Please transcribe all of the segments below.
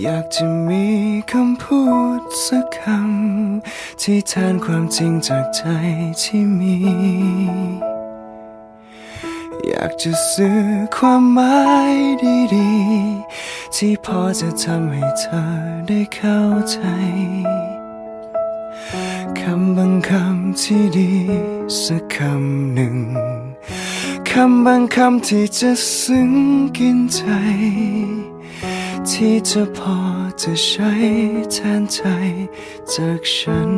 อยากจะมีคำพูดสักคำ ที่แทนความจริงจากใจที่มี อยากจะซื้อความหมายดีๆ ที่พอจะทำให้เธอได้เข้าใจ คำบางคำที่ดีสักคำหนึ่งคำบางคำที่จะซึ้งกินใจ ที่จะพอจะใช้แทนใจจากฉัน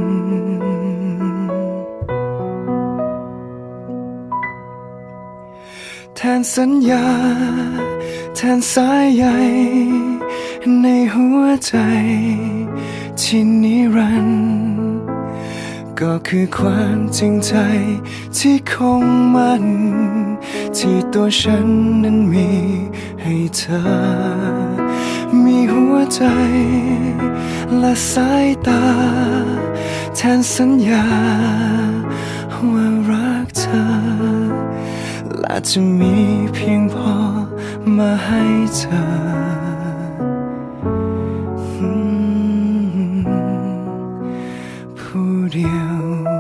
แทนสัญญา แทนสายใยในหัวใจที่นิรันดร์ก็คือความจริงใจที่คงมั่นที่ตัวฉันนั้นมีให้เธอ ใจ และสายตา แทนสัญญา ว่ารักเธอ และจะมีเพียงพอมาให้เธอผู้เดียว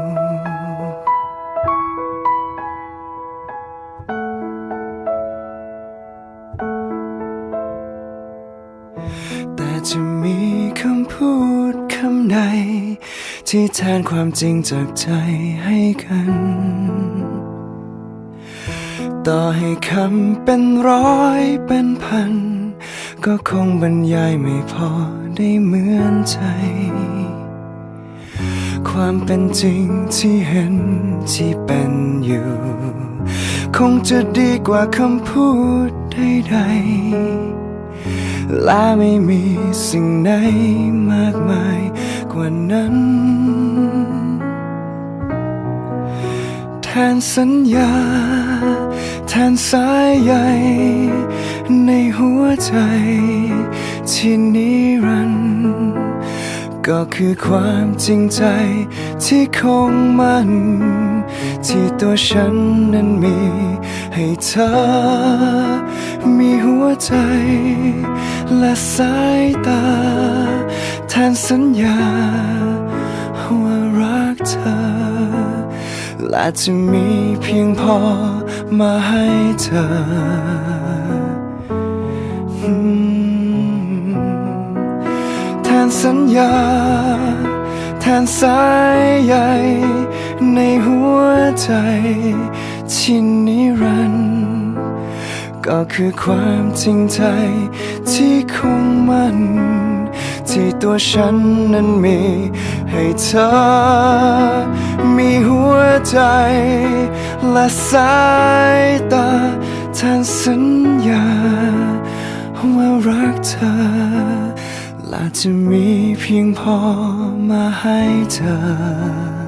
จะมีคำพูดคำใด ที่แทนความจริงจากใจให้กัน ต่อให้คำเป็นร้อยเป็นพัน ก็คงบรรยายไม่พอได้เหมือนใจ ความเป็นจริงที่เห็นที่เป็นอยู่ คงจะดีกว่าคำพูดใดๆ และไม่มีสิ่งไหนมากมายกว่านั้น แทนสัญญา แทนสายใยในหัวใจ ที่นิรันดร์ก็คือความจริงใจที่คงมั่น ที่ตัวฉันนั้นมี เธอ มีหัวใจ และสายตา แทนสัญญา ว่ารักเธอ และจะมีเพียงพอมาให้เธอ แทนสัญญา แทนสายใยในหัวใจที่นิรันดร์ ก็คือความจริงใจที่คงมัน ที่ตัวฉันนั้นมี ให้เธอ มีหัวใจ และสายตาแทนสัญญา ว่ารักเธอ และจะมีเพียงพอมาให้เธอ